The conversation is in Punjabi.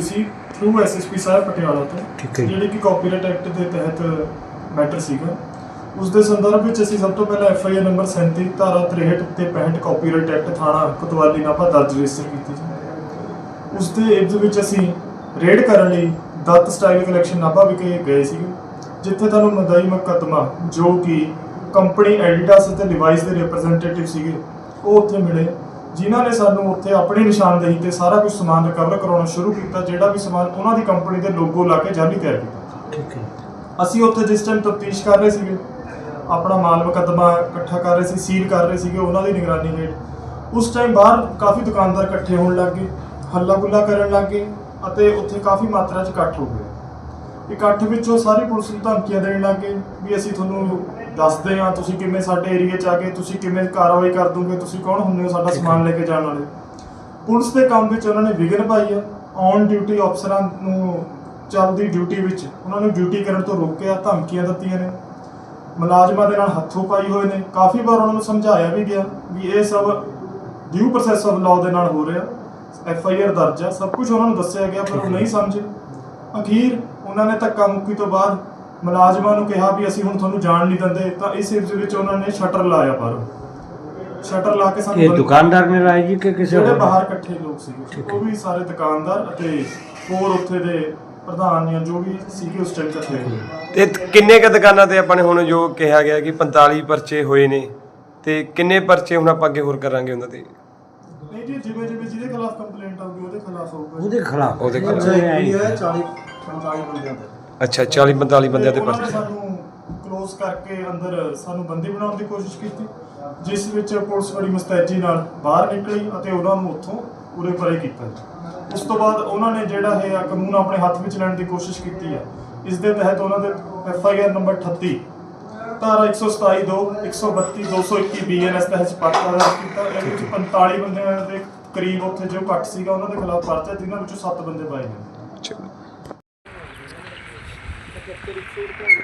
ਸੀ ਥਰੂ ਐਸਐਸਪੀ ਸਾਹਿਬ ਪਟਿਆਲਾ ਤੋਂ। ਜਿਹੜੀ ਕਿ ਕਾਪੀਰਾਈਟ ਐਕਟ ਦੇ ਤਹਿਤ ਮੈਟਰ ਸੀਗਾ। ਉਸ ਦੇ ਸੰਦਰਭ ਵਿੱਚ ਅਸੀਂ ਸਭ ਤੋਂ ਪਹਿਲਾਂ ਐਫਆਈਆਰ ਨੰਬਰ 37 ਧਾਰਾ 63 ਤੇ 65 ਕਾਪੀਰਾਈਟ ਐਕਟ ਥਾਣਾ ਕੋਤਵਾਲੀ ਨਾਭਾ ਦਰਜ ਰਜਿਸਟਰ ਕੀਤੀ ਸੀ। ਉਸ ਦੇ ਇਬਜ਼ ਵਿੱਚ ਅਸੀਂ ਰੇਡ ਕਰਨ ਲਈ ਦੱਤ ਸਟਾਈਲ ਕਲੈਕਸ਼ਨ ਨਾਭਾ ਵਿਖੇ ਗਏ ਸੀਗੇ ਜਿੱਥੇ ਤੁਹਾਨੂੰ ਮਦਈ ਮੁਕੱਦਮਾ ਜੋ ਕਿ ਕੰਪਨੀ ਐਡੀਡਾਸ ਅਤੇ ਲਿਵਾਈਸ ਦੇ ਰਿਪਰੈਜ਼ੈਂਟੇਟਿਵ ਸੀਗੇ ਉਹ ਉੱਥੇ ਮਿਲੇ। ਜਿਨ੍ਹਾਂ ਨੇ ਸਾਨੂੰ ਉੱਥੇ ਆਪਣੀ ਨਿਸ਼ਾਨਦੇਹੀ ਤੇ ਸਾਰਾ ਕੁਝ ਸਮਾਨ ਰਿਕਵਰ ਕਰਾਉਣਾ ਸ਼ੁਰੂ ਕੀਤਾ ਜਿਹੜਾ ਵੀ ਸਮਾਨ ਉਹਨਾਂ ਦੀ ਕੰਪਨੀ ਦੇ ਲੋਗੋ ਲਾ ਕੇ ਜਾਲੀ ਤਿਆਰ ਕੀਤਾ। ਅਸੀਂ ਉੱਥੇ ਜਿਸ ਟਾਈਮ ਤਫਤੀਸ਼ ਕਰ ਰਹੇ ਸੀਗੇ ਆਪਣਾ ਮਾਲ ਮੁਕੱਦਮਾ ਇਕੱਠਾ ਕਰ ਰਹੇ ਸੀ ਸੀਲ ਕਰ ਰਹੇ ਸੀਗੇ ਉਹਨਾਂ ਦੀ ਨਿਗਰਾਨੀ ਹੇਠ। ਉਸ ਟਾਈਮ ਬਾਹਰ ਕਾਫੀ ਦੁਕਾਨਦਾਰ ਇਕੱਠੇ ਹੋਣ ਲੱਗ ਗਏ ਹੱਲਾ ਗੁੱਲਾ ਕਰਨ ਲੱਗ ਗਏ ਅਤੇ ਉੱਥੇ ਕਾਫੀ ਮਾਤਰਾ 'ਚ ਇਕੱਠ ਹੋ ਗਿਆ ਇਕੱਠ ਵਿੱਚੋਂ ਸਾਰੀ ਪੁਲਿਸ ਨੂੰ ਧਮਕੀਆਂ ਦੇਣ ਲੱਗ ਗਏ ਵੀ ਅਸੀਂ ਤੁਹਾਨੂੰ ਦੱਸਦੇ ਹਾਂ ਤੁਸੀਂ ਕਿਵੇਂ ਸਾਡੇ ਏਰੀਆ 'ਚ ਆ ਗਏ ਤੁਸੀਂ ਕਿਵੇਂ ਕਾਰਵਾਈ ਕਰ ਦੋਗੇ ਤੁਸੀਂ ਕੌਣ ਹੁੰਦੇ ਹੋ ਸਾਡਾ। ਸਮਾਨ ਲੈ ਕੇ ਜਾਣ ਵਾਲੇ? ਪੁਲਿਸ ਦੇ ਕੰਮ ਵਿੱਚ ਉਹਨਾਂ ਨੇ ਵਿਘਨ ਪਾਈ ਆ ਔਨ ਡਿਊਟੀ ਅਫਸਰਾਂ ਨੂੰ ਚੱਲਦੀ ਡਿਊਟੀ ਵਿੱਚ ਉਹਨਾਂ ਨੂੰ ਡਿਊਟੀ ਕਰਨ ਤੋਂ ਰੋਕਿਆ ਧਮਕੀਆਂ ਦਿੱਤੀਆਂ ਨੇ। ਮੁਲਾਜ਼ਮਾਂ ਦੇ ਨਾਲ ਹੱਥੋਂ ਪਾਈ ਹੋਏ ਨੇ। ਕਾਫੀ ਵਾਰ ਉਹਨਾਂ ਨੂੰ ਸਮਝਾਇਆ ਵੀ ਗਿਆ ਵੀ ਇਹ ਸਭ ਡਿਊ ਪ੍ਰੋਸੈਸ ਆਫ ਲਾਅ ਦੇ ਨਾਲ ਹੋ ਰਿਹਾ। ਐਫ ਆਈ ਆਰ ਦਰਜ ਆ। ਸਭ ਕੁਝ ਉਹਨਾਂ ਨੂੰ ਦੱਸਿਆ ਗਿਆ ਪਰ ਉਹ ਨਹੀਂ ਸਮਝੇ। ਅਖੀਰ ਉਹਨਾਂ ਨੇ ਧੱਕਾ ਮੁੱਕੀ ਤੋਂ ਬਾਅਦ ਮੁਲਾਜ਼ਮਾਂ ਨੂੰ ਕਿਹਾ ਵੀ ਅਸੀਂ ਹੁਣ ਤੁਹਾਨੂੰ ਜਾਣ ਨਹੀਂ ਦਿੰਦੇ ਤਾਂ ਇਸ ਇਬਜ਼ ਵਿੱਚ ਉਹਨਾਂ ਨੇ ਸ਼ਟਰ ਲਾਇਆ ਪਰ। ਸ਼ਟਰ ਲਾ ਕੇ ਸਾਨੂੰ ਇਹ ਬੰਦ- ਦੁਕਾਨਦਾਰ ਨੇ ਲਾਈ ਜੀ ਕਿ ਕਿਸੇ ਜਿਹੜੇ ਹੋਰ ਬਾਹਰ ਇਕੱਠੇ ਲੋਕ ਸੀਗੇ ਠੀਕ ਉਹ ਵੀ ਸਾਰੇ ਦੁਕਾਨਦਾਰ ਅਤੇ ਹੋਰ ਉੱਥੇ ਦੇ ਪ੍ਰਧਾਨ ਜਾਂ ਜੋ ਵੀ ਸੀਗੇ ਉਸ ਟਾਈਮ ਇਕੱਠੇ ਹੋਏ। ਤੇ ਕਿੰਨੇ ਕ ਦੁਕਾਨਾਂ ਤੇ ਆਪਾਂ ਨੇ ਹੁਣ ਜੋ ਕਿਹਾ ਗਿਆ ਕਿ 45 ਪਰਚੇ ਹੋਏ ਨੇ ਤੇ ਕਿੰਨੇ ਪਰਚੇ ਹੁਣ ਆਪਾਂ ਅੱਗੇ ਹੋਰ ਕਰਾਂਗੇ ਉਹਨਾਂ ਤੇ? ਨਹੀਂ ਜੀ ਜਿਵੇਂ ਜਿਵੇਂ ਜਿਹਦੇ ਖਿਲਾਫ ਕੰਪਲੇਂਟ ਆਊਗੀ ਉਹਦੇ ਖਿਲਾਫ ਹੋਊਗਾ ਉਹਦੇ ਖਿਲਾਫ। ਉਹਦੇ ਖਿਲਾਫ। ਅੱਛਾ, ਆਈ। 40 45 ਬੰਦਿਆਂ ਤੇ। ਅੱਛਾ 40 45 ਬੰਦਿਆਂ ਤੇ ਉਹਨਾਂ ਨੇ ਸਾਨੂੰ ਕਲੋਜ਼ ਕਰਕੇ ਅੰਦਰ ਸਾਨੂੰ ਬੰਦੀ ਬਣਾਉਣ ਦੀ ਕੋਸ਼ਿਸ਼ ਕੀਤੀ ਜਿਸ ਵਿੱਚ ਪੁਲਿਸ ਬੜੀ ਮੁਸਤੈਦੀ ਨਾਲ ਬਾਹਰ ਨਿਕਲੀ ਅਤੇ ਉਹਨਾਂ ਨੂੰ ਉੱਥੋਂ ਉਰੇ ਪਰੇ ਕੀਤਾ। ਉਸ ਤੋਂ ਬਾਅਦ ਉਹਨਾਂ ਨੇ ਜਿਹੜਾ ਆ ਕਾਨੂੰਨ ਆਪਣੇ ਹੱਥ ਵਿੱਚ ਲੈਣ ਦੀ ਕੋਸ਼ਿਸ਼ ਕੀਤੀ ਹੈ ਇਸ ਦੇ ਤਹਿਤ ਉਹਨਾਂ ਦੇ ਐਫ ਆਈ ਆਰ ਨੰਬਰ 38 ਧਾਰਾ 127 2 132 221 ਬੀਐਨਐਸ ਤਹਿਤ ਪਰਚਾ ਦਰਜ ਕੀਤਾ। ਇਹਦੇ ਵਿੱਚ 45 ਬੰਦਿਆਂ ਦੇ ਕਰੀਬ ਉੱਥੇ ਜੋ ਘੱਟ ਸੀਗਾ ਉਹਨਾਂ ਦੇ ਖਿਲਾਫ ਪਰਚਾ ਜਿਨ੍ਹਾਂ ਵਿੱਚੋਂ 7 ਬੰਦੇ ਪਾਏ ਗਏ। ജസ്റ്റ് അടിച്ചു കൊടുത്താൽ